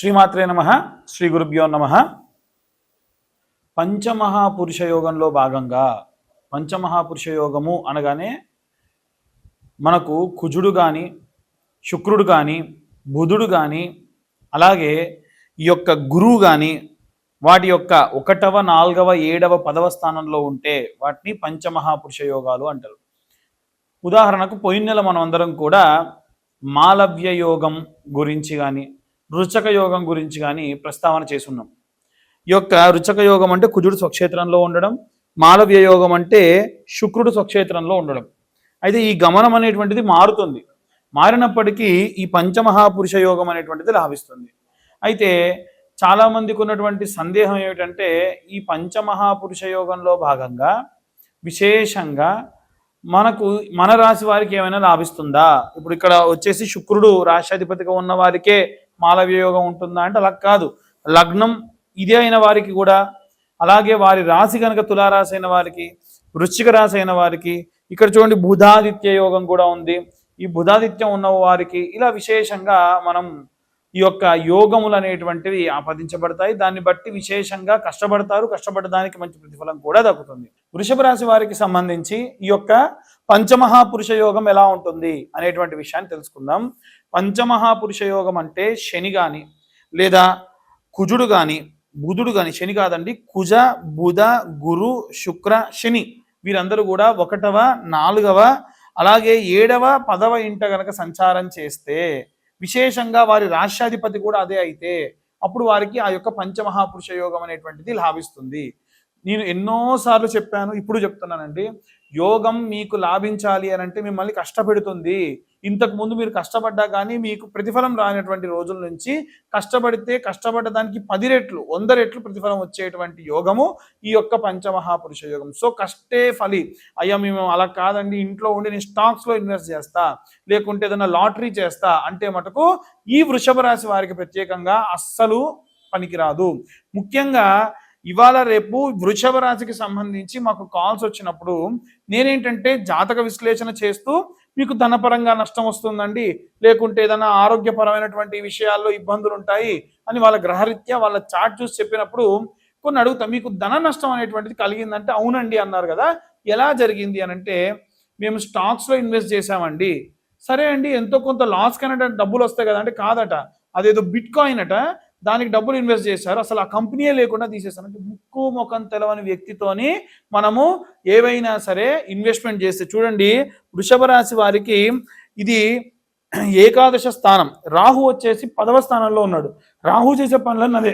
శ్రీమాత్రే నమ శ్రీ గురుభ్యో నమ. పంచమహాపురుష యోగంలో భాగంగా పంచమహాపురుష యోగము అనగానే మనకు కుజుడు కానీ శుక్రుడు కానీ బుధుడు కానీ అలాగే ఈ యొక్క గురువు కానీ వాటి యొక్క ఒకటవ నాలుగవ ఏడవ పదవ స్థానంలో ఉంటే వాటిని పంచమహాపురుష యోగాలు అంటారు. ఉదాహరణకు పోయిన నెల మనం అందరం కూడా మాలవ్య యోగం గురించి కానీ రుచక యోగం గురించి కానీ ప్రస్తావన చేసున్నాం. ఈ యొక్క రుచక యోగం అంటే కుజుడు స్వక్షేత్రంలో ఉండడం మాలవ్య యోగం అంటే శుక్రుడు స్వక్షేత్రంలో ఉండడం. అయితే ఈ గమనం అనేటువంటిది మారుతుంది. మారినప్పటికీ ఈ పంచమహాపురుష యోగం అనేటువంటిది లాభిస్తుంది. అయితే చాలామందికి ఉన్నటువంటి సందేహం ఏమిటంటే ఈ పంచమహాపురుష యోగంలో భాగంగా విశేషంగా మనకు మన రాశి వారికి ఏమైనా లాభిస్తుందా? ఇప్పుడు ఇక్కడ వచ్చేసి శుక్రుడు రాష్ట్రాధిపతిగా ఉన్న వారికే మాలవ్యయోగం ఉంటుందా అంటే అలా కాదు. లగ్నం ఇదే అయిన వారికి కూడా అలాగే వారి రాశి కనుక తులారాశి అయిన వారికి వృశ్చిక రాశి అయిన వారికి ఇక్కడ చూడండి బుధాదిత్య యోగం కూడా ఉంది. ఈ బుధాదిత్యం ఉన్న వారికి ఇలా విశేషంగా మనం ఈ యొక్క యోగములు అనేటువంటివి ఆపాదించబడతాయి. దాన్ని బట్టి విశేషంగా కష్టపడతారు. కష్టపడడానికి మంచి ప్రతిఫలం కూడా దక్కుతుంది. వృషభ రాశి వారికి సంబంధించి ఈ యొక్క పంచమహాపురుష యోగం ఎలా ఉంటుంది అనేటువంటి విషయాన్ని తెలుసుకుందాం. పంచమహాపురుష యోగం అంటే శని కానీ లేదా కుజుడు కానీ బుధుడు కానీ శని కాదండి కుజ బుధ గురు శుక్ర శని వీరందరూ కూడా ఒకటవ నాలుగవ అలాగే ఏడవ పదవ ఇంట గనక సంచారం చేస్తే విశేషంగా వారి రాష్ట్రాధిపతి కూడా అదే అయితే అప్పుడు వారికి ఆ యొక్క పంచమహాపురుష యోగం అనేటువంటిది లాభిస్తుంది. నేను ఎన్నోసార్లు చెప్పాను ఇప్పుడు చెప్తున్నానండి యోగం మీకు లాభించాలి అని అంటే మిమ్మల్ని కష్టపెడుతుంది. ఇంతకు ముందు మీరు కష్టపడ్డా కానీ మీకు ప్రతిఫలం రానటువంటి రోజుల నుంచి కష్టపడితే కష్టపడ్డ దానికి పది రెట్లు వంద రెట్లు ప్రతిఫలం వచ్చేటువంటి యోగము ఈ యొక్క పంచమహాపురుష యోగం. సో కష్టే ఫలి. అయ్యా మేము అలా కాదండి ఇంట్లో ఉండి నేను స్టాక్స్లో ఇన్వెస్ట్ చేస్తా లేకుంటే ఏదైనా లాటరీ చేస్తా అంటే మటుకు ఈ వృషభ రాశి వారికి ప్రత్యేకంగా అస్సలు పనికిరాదు. ముఖ్యంగా ఇవాళ రేపు వృషభ రాశికి సంబంధించి మాకు కాల్స్ వచ్చినప్పుడు నేనేంటంటే జాతక విశ్లేషణ చేస్తూ మీకు ధనపరంగా నష్టం వస్తుందండి. లేకుంటే ఏదైనా ఆరోగ్యపరమైనటువంటి విషయాల్లో ఇబ్బందులు ఉంటాయి అని వాళ్ళ గ్రహరీత్యా వాళ్ళ చాట్ చూసి చెప్పినప్పుడు కొన్ని అడుగుతా మీకు ధన నష్టం అనేటువంటిది కలిగిందంటే అవునండి అన్నారు కదా. ఎలా జరిగింది అని అంటే మేము స్టాక్స్లో ఇన్వెస్ట్ చేసామండి సరే అండి ఎంతో కొంత లాస్ కనట డబ్బులు వస్తాయి కదా అంటే కాదట. అదేదో బిట్ కాయిన్ అట. దానికి డబ్బులు ఇన్వెస్ట్ చేశారు. అసలు ఆ కంపెనీయే లేకుండా తీసేస్తారు అంటే ముక్కు ముఖం తెలవని వ్యక్తితోని మనము ఏవైనా సరే ఇన్వెస్ట్మెంట్ చేస్తే చూడండి వృషభ రాశి వారికి ఇది ఏకాదశ స్థానం. రాహు వచ్చేసి పదవ స్థానంలో ఉన్నాడు. రాహు చేసే పనులన్నీ అదే.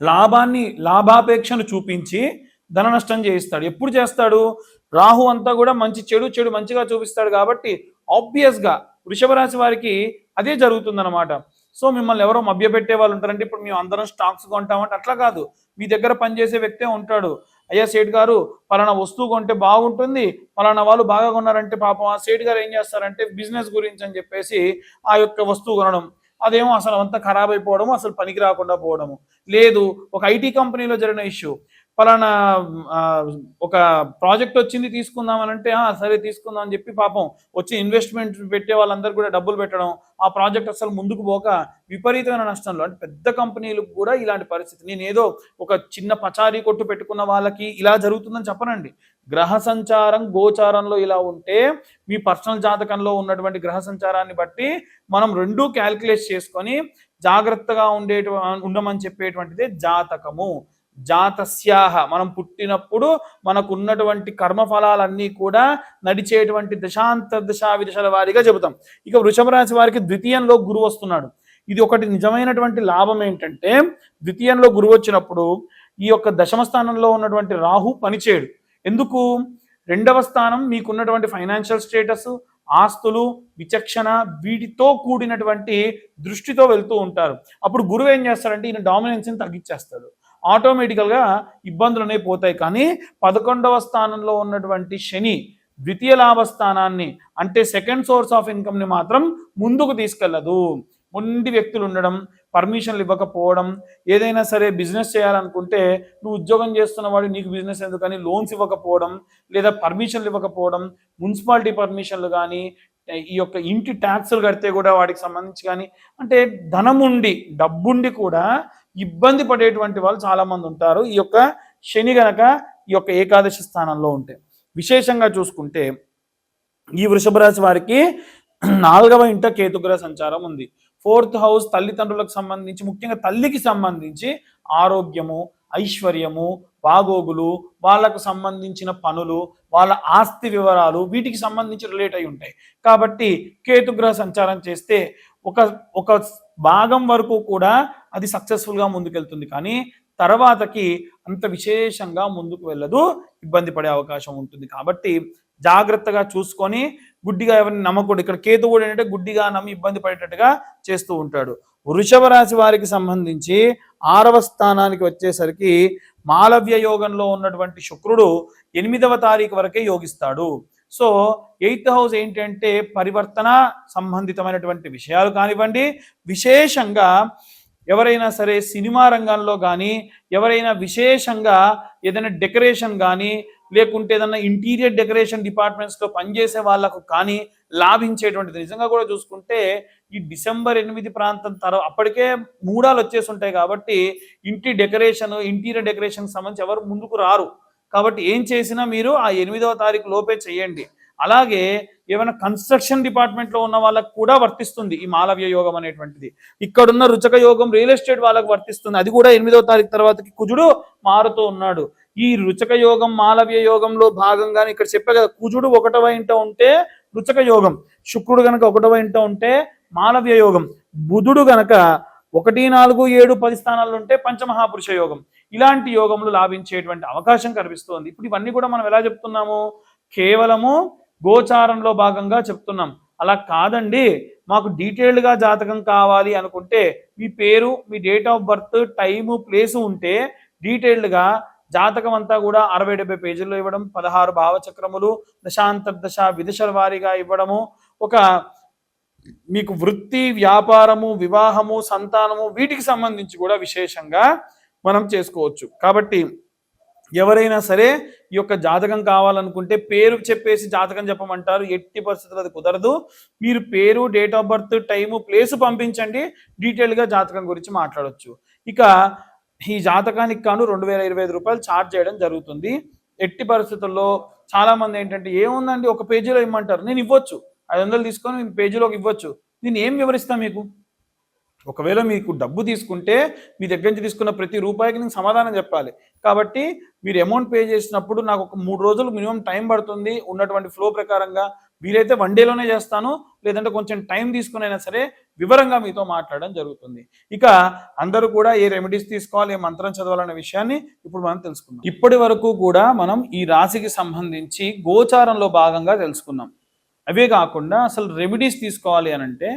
లాభాన్ని లాభాపేక్షను చూపించి ధన నష్టం చేయిస్తాడు. ఎప్పుడు చేస్తాడు? రాహు అంతా కూడా మంచి చెడు చెడు మంచిగా చూపిస్తాడు కాబట్టి ఆబ్వియస్గా వృషభ రాశి వారికి అదే జరుగుతుందన్నమాట. సో మిమ్మల్ని ఎవరో మభ్యపెట్టే వాళ్ళు ఉంటారంటే ఇప్పుడు మేము అందరం స్టాక్స్ కొంటామంటే అట్లా కాదు. మీ దగ్గర పనిచేసే వ్యక్తే ఉంటాడు. అయ్యా సేట్ గారు పలానా వస్తువు కొంటే బాగుంటుంది పలానా వాళ్ళు బాగా కొన్నారంటే పాపం ఆ సేట్ గారు ఏం చేస్తారంటే బిజినెస్ గురించి అని చెప్పేసి ఆ యొక్క వస్తువు కొనడం. అదేమో అసలు అంతా ఖరాబ్ అయిపోవడము అసలు పనికి రాకుండా పోవడము. లేదు ఒక ఐటీ కంపెనీలో జరిగిన ఇష్యూ. పలానా ఒక ప్రాజెక్ట్ వచ్చింది తీసుకుందాం అని అంటే "ఆ, సరే తీసుకుందాం అని చెప్పి పాపం వచ్చి ఇన్వెస్ట్మెంట్ పెట్టే వాళ్ళందరూ కూడా డబ్బులు పెట్టడం ఆ ప్రాజెక్ట్ అసలు ముందుకు పోక విపరీతమైన నష్టంలో. అంటే పెద్ద కంపెనీలకు కూడా ఇలాంటి పరిస్థితి. నేను ఏదో ఒక చిన్న పచారీ కొట్టు పెట్టుకున్న వాళ్ళకి ఇలా జరుగుతుందని చెప్పనండి. గ్రహ సంచారం గోచారంలో ఇలా ఉంటే మీ పర్సనల్ జాతకంలో ఉన్నటువంటి గ్రహ సంచారాన్ని బట్టి మనం రెండూ క్యాల్కులేట్ చేసుకొని జాగ్రత్తగా ఉండేట ఉండమని చెప్పేటువంటిదే జాతకము. జాతస్యాహ. మనం పుట్టినప్పుడు మనకు ఉన్నటువంటి కర్మఫలాలన్నీ కూడా నడిచేటువంటి దశాంత విదశల వారిగా చెబుతాం. ఇక వృషభ రాశి వారికి ద్వితీయంలో గురువు వస్తున్నాడు. ఇది ఒకటి నిజమైనటువంటి లాభం ఏంటంటే ద్వితీయంలో గురువు వచ్చినప్పుడు ఈ యొక్క దశమ స్థానంలో ఉన్నటువంటి రాహు పనిచేయడు. ఎందుకు? రెండవ స్థానం మీకున్నటువంటి ఫైనాన్షియల్ స్టేటస్ ఆస్తులు విచక్షణ వీటితో కూడినటువంటి దృష్టితో వెళ్తూ ఉంటారు. అప్పుడు గురువు ఏం చేస్తాడంటే ఈయన డామినెన్స్ని తగ్గించేస్తాడు. ఆటోమేటికల్గా ఇబ్బందులు అనేవి పోతాయి. కానీ పదకొండవ స్థానంలో ఉన్నటువంటి శని ద్వితీయ లాభ స్థానాన్ని అంటే సెకండ్ సోర్స్ ఆఫ్ ఇన్కమ్ని మాత్రం ముందుకు తీసుకెళ్ళదు మొండి వ్యక్తులు ఉండడం పర్మిషన్లు ఇవ్వకపోవడం ఏదైనా సరే బిజినెస్ చేయాలనుకుంటే నువ్వు ఉద్యోగం చేస్తున్నవాడు నీకు బిజినెస్ ఎందుకని లోన్స్ ఇవ్వకపోవడం లేదా పర్మిషన్లు ఇవ్వకపోవడం మున్సిపాలిటీ పర్మిషన్లు కానీ ఈ యొక్క ఇంటి ట్యాక్సులు కడితే కూడా వాటికి సంబంధించి కానీ అంటే ధనం ఉండి డబ్బుండి కూడా ఇబ్బంది పడేటువంటి వాళ్ళు చాలామంది ఉంటారు. ఈ యొక్క శని గనక ఈ యొక్క ఏకాదశి స్థానంలో ఉంటే విశేషంగా చూసుకుంటే ఈ వృషభ రాశి వారికి నాలుగవ ఇంట కేతుగ్రహ సంచారం ఉంది. ఫోర్త్ హౌస్ తల్లిదండ్రులకు సంబంధించి ముఖ్యంగా తల్లికి సంబంధించి ఆరోగ్యము ఐశ్వర్యము బాగోగులు వాళ్ళకు సంబంధించిన పనులు వాళ్ళ ఆస్తి వివరాలు వీటికి సంబంధించి రిలేట్ అయి ఉంటాయి. కాబట్టి కేతుగ్రహ సంచారం చేస్తే ఒక ఒక భాగం వరకు కూడా అది సక్సెస్ఫుల్గా ముందుకెళ్తుంది. కానీ తర్వాతకి అంత విశేషంగా ముందుకు వెళ్ళదు ఇబ్బంది పడే అవకాశం ఉంటుంది. కాబట్టి జాగ్రత్తగా చూసుకొని గుడ్డిగా ఎవరిని నమ్మకూడదు. ఇక్కడ కేతు కూడా ఏంటంటే గుడ్డిగా నమ్మి ఇబ్బంది పడేటట్టుగా చేస్తూ ఉంటాడు. వృషభ రాశి వారికి సంబంధించి ఆరవ స్థానానికి వచ్చేసరికి మాలవ్య యోగంలో ఉన్నటువంటి శుక్రుడు ఎనిమిదవ తారీఖు వరకే యోగిస్తాడు. సో ఎయిత్ హౌస్ ఏంటంటే పరివర్తన సంబంధితమైనటువంటి విషయాలు కానివ్వండి. విశేషంగా ఎవరైనా సరే సినిమా రంగంలో కానీ ఎవరైనా విశేషంగా ఏదైనా డెకరేషన్ కానీ లేకుంటే ఏదైనా ఇంటీరియర్ డెకరేషన్ డిపార్ట్మెంట్స్లో పనిచేసే వాళ్ళకు కానీ లాభించేటువంటిది. నిజంగా కూడా చూసుకుంటే ఈ డిసెంబర్ ఎనిమిది ప్రాంతం తర్వాత అప్పటికే మూడాలు వచ్చేసి ఉంటాయి కాబట్టి ఇంటి డెకరేషన్ ఇంటీరియర్ డెకరేషన్ సంబంధించి ఎవరు ముందుకు రారు. కాబట్టి ఏం చేసినా మీరు ఆ ఎనిమిదవ తారీఖు లోపే చేయండి. అలాగే ఏమైనా కన్స్ట్రక్షన్ డిపార్ట్మెంట్లో ఉన్న వాళ్ళకు కూడా వర్తిస్తుంది ఈ మాలవ్య యోగం అనేటువంటిది. ఇక్కడున్న రుచక యోగం రియల్ ఎస్టేట్ వాళ్ళకు వర్తిస్తుంది. అది కూడా ఎనిమిదవ తారీఖు తర్వాతకి కుజుడు మారుతూ ఉన్నాడు. ఈ రుచక యోగం మాలవ్య యోగంలో భాగంగానే ఇక్కడ చెప్పే కదా కుజుడు ఒకటవ ఇంట ఉంటే రుచక యోగం శుక్రుడు గనక ఒకటవ ఇంట ఉంటే మాలవ్య యోగం బుధుడు గనక ఒకటి నాలుగు ఏడు పది స్థానాల్లో ఉంటే పంచమహాపురుష యోగం. ఇలాంటి యోగములు లాభించేటువంటి అవకాశం కనిపిస్తోంది. ఇప్పుడు ఇవన్నీ కూడా మనం ఎలా చెప్తున్నాము? కేవలము గోచారంలో భాగంగా చెప్తున్నాం. అలా కాదండి. మాకు డీటెయిల్డ్గా జాతకం కావాలి అనుకుంటే మీ పేరు మీ date of birth time place ఉంటే డీటెయిల్డ్గా జాతకం అంతా కూడా అరవై డెబ్బై పేజీల్లో ఇవ్వడం పదహారు భావచక్రములు దశాంతర్దశ విదశల వారీగా ఇవ్వడము ఒక మీకు వృత్తి వ్యాపారము వివాహము సంతానము వీటికి సంబంధించి కూడా విశేషంగా మనం చేసుకోవచ్చు. కాబట్టి ఎవరైనా సరే ఈ యొక్క జాతకం కావాలనుకుంటే పేరు చెప్పేసి జాతకం చెప్పమంటారు. ఎట్టి పరిస్థితులు అది కుదరదు. మీరు పేరు date of birth time place పంపించండి. డీటెయిల్గా జాతకం గురించి మాట్లాడవచ్చు ఇక ఈ జాతకానికి కాను రెండు వేల ఇరవై ఐదు రూపాయలు ఛార్జ్ చేయడం జరుగుతుంది. ఎట్టి పరిస్థితుల్లో చాలా మంది ఏంటంటే ఏముందండి ఒక పేజీలో ఇమ్మంటారు. నేను ఇవ్వచ్చు. ఐదు వందలు తీసుకొని పేజీలోకి ఇవ్వచ్చు. నేను ఏం వివరిస్తా మీకు? ఒకవేళ మీకు డబ్బు తీసుకుంటే మీ దగ్గర నుంచి తీసుకున్న ప్రతి రూపాయికి నేను సమాధానం చెప్పాలి. కాబట్టి మీరు అమౌంట్ పే చేసినప్పుడు నాకు ఒక మూడు రోజులు మినిమం టైం పడుతుంది ఉన్నటువంటి ఫ్లో ప్రకారంగా. వీలైతే వన్ డేలోనే చేస్తాను. లేదంటే కొంచెం టైం తీసుకునైనా సరే వివరంగా మీతో మాట్లాడడం జరుగుతుంది. ఇక అందరూ కూడా ఏ రెమెడీస్ తీసుకోవాలి ఏ మంత్రం చదవాలనే విషయాన్ని ఇప్పుడు మనం తెలుసుకుందాం. ఇప్పటి వరకు కూడా మనం ఈ రాశికి సంబంధించి గోచారంలో భాగంగా తెలుసుకున్నాం. అవే కాకుండా అసలు రెమెడీస్ తీసుకోవాలి అని అంటే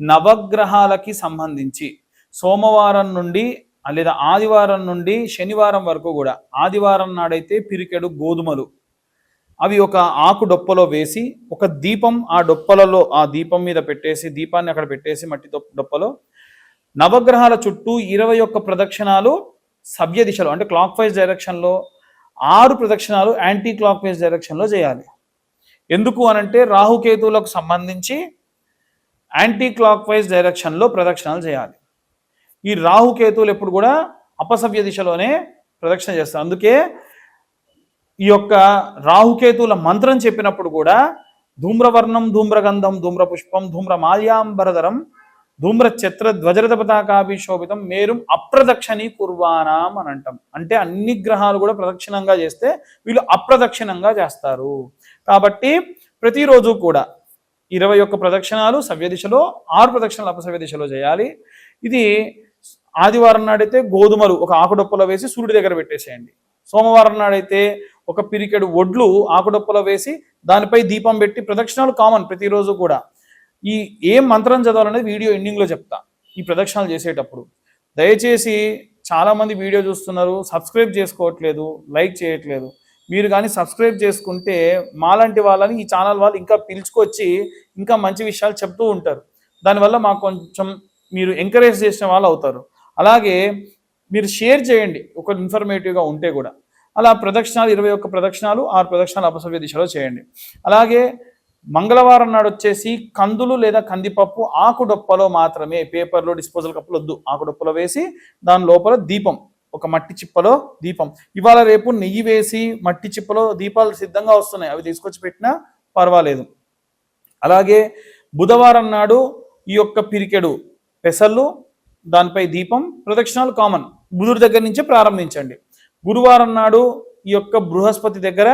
నవగ్రహాలకి సంబంధించి సోమవారం నుండి లేదా ఆదివారం నుండి శనివారం వరకు కూడా ఆదివారం నాడైతే పిరికెడు గోధుమలు అవి ఒక ఆకు డొప్పలో వేసి ఒక దీపం ఆ డొప్పలలో ఆ దీపం మీద పెట్టేసి దీపాన్ని అక్కడ పెట్టేసి మట్టి డొప్పలో నవగ్రహాల చుట్టూ ఇరవై ఒక్క ప్రదక్షిణాలు సవ్య దిశలో అంటే క్లాక్ వైజ్ డైరెక్షన్లో ఆరు ప్రదక్షిణాలు యాంటీ క్లాక్ వైజ్ డైరెక్షన్లో చేయాలి. ఎందుకు అనంటే రాహుకేతువులకు సంబంధించి యాంటీ క్లాక్ వైజ్ డైరెక్షన్లో ప్రదక్షిణాలు చేయాలి. ఈ రాహుకేతువులు ఎప్పుడు కూడా అపసవ్య దిశలోనే ప్రదక్షిణ చేస్తారు. అందుకే ఈ యొక్క రాహుకేతువుల మంత్రం చెప్పినప్పుడు కూడా ధూమ్రవర్ణం ధూమ్రగంధం ధూమ్ర పుష్పం ధూమ్ర మాల్యాంబరధరం ధూమ్ర ఛత్ర ధ్వజరథ పతాకాభిశోభితం మేరుం అప్రదక్షిణీ కుర్వానాం అని అంటాం. అంటే అన్ని గ్రహాలు కూడా ప్రదక్షిణంగా చేస్తే వీళ్ళు అప్రదక్షిణంగా చేస్తారు. కాబట్టి ప్రతిరోజు కూడా ఇరవై ఒక్క ప్రదక్షిణాలు సవ్య దిశలో ఆరు ప్రదక్షిణాలు అపసవ్య దిశలో చేయాలి. ఇది ఆదివారం నాడైతే గోధుమలు ఒక ఆకుడొప్పలో వేసి సూర్యుడి దగ్గర పెట్టేసేయండి. సోమవారం నాడైతే ఒక పిరికెడు ఒడ్లు ఆకుడొప్పలో వేసి దానిపై దీపం పెట్టి ప్రదక్షిణాలు కామన్ ప్రతిరోజు కూడా. ఈ ఏం మంత్రం చదవాలనేది వీడియో ఎండింగ్లో చెప్తా. ఈ ప్రదక్షిణాలు చేసేటప్పుడు. దయచేసి చాలామంది వీడియో చూస్తున్నారు సబ్స్క్రైబ్ చేసుకోవట్లేదు లైక్ చేయట్లేదు. మీరు కానీ సబ్స్క్రైబ్ చేసుకుంటే మాలాంటి వాళ్ళని ఈ ఛానల్ వాళ్ళు ఇంకా పిలుచుకొచ్చి ఇంకా మంచి విషయాలు చెప్తూ ఉంటారు. దానివల్ల మాకు కొంచెం మీరు ఎంకరేజ్ చేసిన వాళ్ళు అవుతారు. అలాగే మీరు షేర్ చేయండి ఒక ఇన్ఫర్మేటివ్గా ఉంటే కూడా. అలా ప్రదక్షిణాలు ఇరవై ఒక్క ప్రదక్షిణాలు ఆరు ప్రదక్షిణాలు అపసవ్య దిశలో చేయండి. అలాగే మంగళవారం నాడు వచ్చేసి కందులు లేదా కందిపప్పు ఆకుడొప్పలో మాత్రమే పేపర్లో డిస్పోజల్ కప్పులు వద్దు ఆకుడొప్పలో వేసి దాని లోపల దీపం ఒక మట్టి చిప్పలో దీపం. ఇవాళ రేపు నెయ్యి వేసి మట్టి చిప్పలో దీపాలు సిద్ధంగా వస్తున్నాయి. అవి తీసుకొచ్చి పెట్టినా పర్వాలేదు. అలాగే బుధవారం నాడు ఈ యొక్క పిరికెడు పెసళ్ళు దానిపై దీపం ప్రదక్షిణాలు కామన్. బుధుడి దగ్గర నుంచే ప్రారంభించండి. గురువారం నాడు ఈ యొక్క బృహస్పతి దగ్గర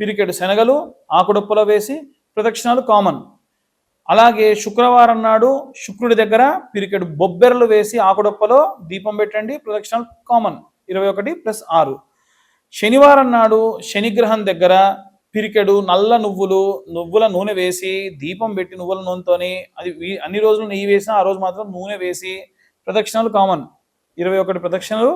పిరికెడు శనగలు ఆకుడొప్పలో వేసి ప్రదక్షిణాలు కామన్. అలాగే శుక్రవారం నాడు శుక్రుడి దగ్గర పిరికెడు బొబ్బెరలు వేసి ఆకుడొప్పలో దీపం పెట్టండి ప్రదక్షిణాలు కామన్. ఇరవై ఒకటి ప్లస్ ఆరు. శనివారం నాడు శనిగ్రహం దగ్గర పిరికెడు నల్ల నువ్వులు నువ్వుల నూనె వేసి దీపం పెట్టి నువ్వుల నూనెతోని అది అన్ని రోజులు నెయ్యి వేసినా ఆ రోజు మాత్రం నూనె వేసి ప్రదక్షిణాలు కామన్. ఇరవై ఒకటి ప్రదక్షిణలు.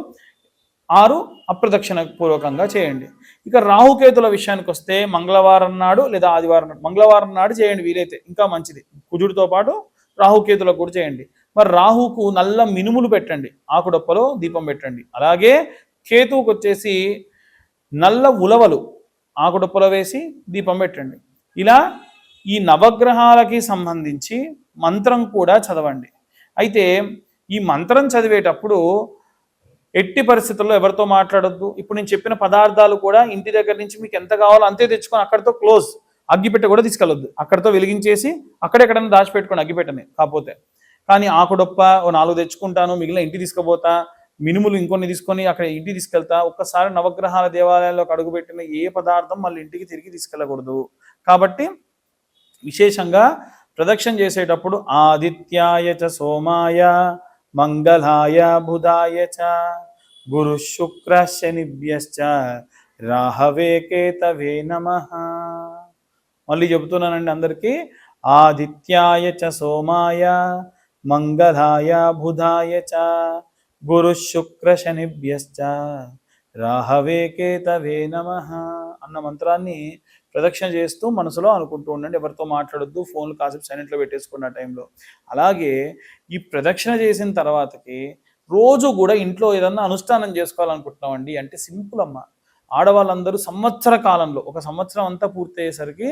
ఆరు అప్రదక్షిణ పూర్వకంగా చేయండి. ఇక రాహుకేతుల విషయానికి వస్తే మంగళవారం నాడు లేదా ఆదివారం నాడు మంగళవారం నాడు చేయండి వీలైతే ఇంకా మంచిది. కుజుడితో పాటు రాహుకేతులకు కూడా చేయండి. మరి రాహుకు నల్ల మినుములు పెట్టండి ఆకుడొప్పలో దీపం పెట్టండి. అలాగే కేతువుకు వచ్చేసి నల్ల ఉలవలు ఆకుడొప్పలో వేసి దీపం పెట్టండి. ఇలా ఈ నవగ్రహాలకి సంబంధించి మంత్రం కూడా చదవండి. అయితే ఈ మంత్రం చదివేటప్పుడు ఎట్టి పరిస్థితుల్లో ఎవరితో మాట్లాడొద్దు. ఇప్పుడు నేను చెప్పిన పదార్థాలు కూడా ఇంటి దగ్గర నుంచి మీకు ఎంత కావాలో అంతే తెచ్చుకొని అక్కడితో క్లోజ్ అగ్గిపెట్ట కూడా తీసుకెళ్ళొద్దు. అక్కడితో వెలిగించేసి అక్కడెక్కడన్నా దాచిపెట్టుకోండి అగ్గిపెట్టని కాకపోతే. కానీ ఆకుడొప్ప ఓ నాలుగు తెచ్చుకుంటాను మిగిలిన ఇంటి తీసుకుపోతా మినుములు ఇంకొన్ని తీసుకొని అక్కడ ఇంటికి తీసుకెళ్తా ఒక్కసారి నవగ్రహాల దేవాలయాల్లోకి అడుగుపెట్టిన ఏ పదార్థం మళ్ళీ ఇంటికి తిరిగి తీసుకెళ్ళకూడదు. కాబట్టి విశేషంగా ప్రదక్షిణ చేసేటప్పుడు ఆదిత్యాయ చ సోమాయ. మంగళాయ బుధాయ చ గురు శుక్ర శనిభ్యశ్చ రాహవే కేతవే నమ. మళ్ళీ చెబుతున్నానండి అందరికీ ఆదిత్యాయ చ సోమాయ మంగళాయ బుధాయ చ గురు శుక్ర శనిభ్యశ్చ రాహవే కేతవే నమ అన్న మంత్రాన్ని ప్రదక్షిణ చేస్తూ మనసులో అనుకుంటూ ఉండండి. ఎవరితో మాట్లాడొద్దు ఫోన్లు కాసేపు సైలెంట్లో పెట్టేసుకున్న టైంలో. అలాగే ఈ ప్రదక్షిణ చేసిన తర్వాతకి రోజు కూడా ఇంట్లో ఏదన్నా అనుష్ఠానం చేసుకోవాలనుకుంటున్నామండి అంటే సింపుల్ అమ్మ. ఆడవాళ్ళందరూ సంవత్సర కాలంలో ఒక సంవత్సరం అంతా పూర్తయ్యేసరికి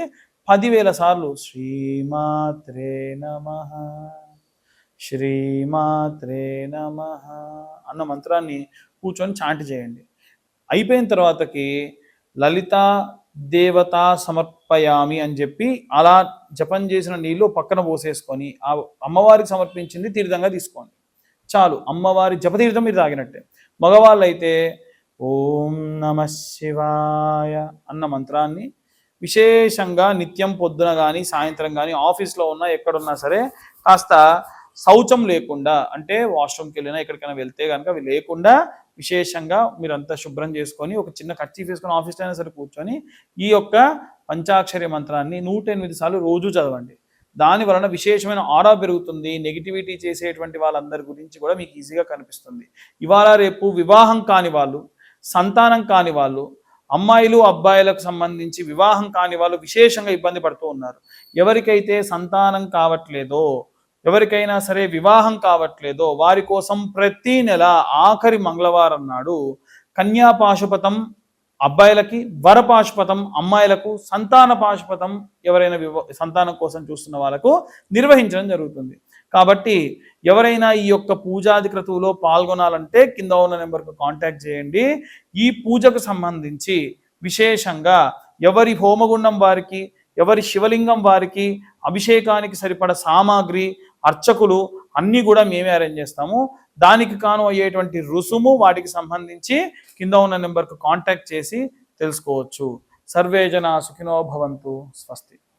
పదివేల సార్లు శ్రీమాత్రే నమ శ్రీమాత్రే నమ అన్న మంత్రాన్ని కూర్చొని చాంటి చేయండి. అయిపోయిన తర్వాతకి లలిత దేవత సమర్పయామి అని చెప్పి అలా జపం చేసిన నీళ్ళు పక్కన పోసేసుకొని ఆ అమ్మవారికి సమర్పించింది తీర్థంగా తీసుకోండి. చాలు అమ్మవారి జపతీర్థం మీరు తాగినట్టే. మగవాళ్ళు అయితే ఓం నమ శివాయ అన్న మంత్రాన్ని విశేషంగా నిత్యం పొద్దున కానీ సాయంత్రం కానీ ఆఫీస్లో ఉన్నా ఎక్కడున్నా సరే కాస్త శౌచం లేకుండా అంటే వాష్రూమ్కి వెళ్ళినా ఎక్కడికైనా వెళ్తే కనుక అవి లేకుండా విశేషంగా మీరంతా శుభ్రం చేసుకొని ఒక చిన్న కర్చీఫ్ వేసుకొని ఆఫీస్లో అయినా సరే కూర్చొని ఈ యొక్క పంచాక్షరి మంత్రాన్ని నూట ఎనిమిది సార్లు రోజు చదవండి. దాని వలన విశేషమైన ఆరా పెరుగుతుంది. నెగిటివిటీ చేసేటువంటి వాళ్ళందరి గురించి కూడా మీకు ఈజీగా కనిపిస్తుంది. ఇవాళ రేపు వివాహం కాని వాళ్ళు సంతానం కాని వాళ్ళు అమ్మాయిలు అబ్బాయిలకు సంబంధించి వివాహం కాని వాళ్ళు విశేషంగా ఇబ్బంది పడుతూ ఉన్నారు. ఎవరికైతే సంతానం కావట్లేదో ఎవరికైనా సరే వివాహం కావట్లేదో వారి కోసం ప్రతి నెల ఆఖరి మంగళవారం నాడు కన్యా పాశుపతం అబ్బాయిలకి వర పాశుపతం అమ్మాయిలకు సంతాన పాశుపతం ఎవరైనా వివ సంతానం కోసం చూస్తున్న వాళ్ళకు నిర్వహించడం జరుగుతుంది. కాబట్టి ఎవరైనా ఈ యొక్క పూజాది క్రతువులో పాల్గొనాలంటే కింద ఉన్న నెంబర్కు కాంటాక్ట్ చేయండి. ఈ పూజకు సంబంధించి విశేషంగా ఎవరి హోమగుండం వారికి ఎవరి శివలింగం వారికి అభిషేకానికి సరిపడ సామాగ్రి అర్చకులు అన్నీ కూడా మేమే అరేంజ్ చేస్తాము. దానికి కాను అయ్యేటువంటి రుసుము వాటికి సంబంధించి కింద ఉన్న నెంబర్కు కాంటాక్ట్ చేసి తెలుసుకోవచ్చు. సర్వే జన సుఖినో భవంతు. స్వస్తి.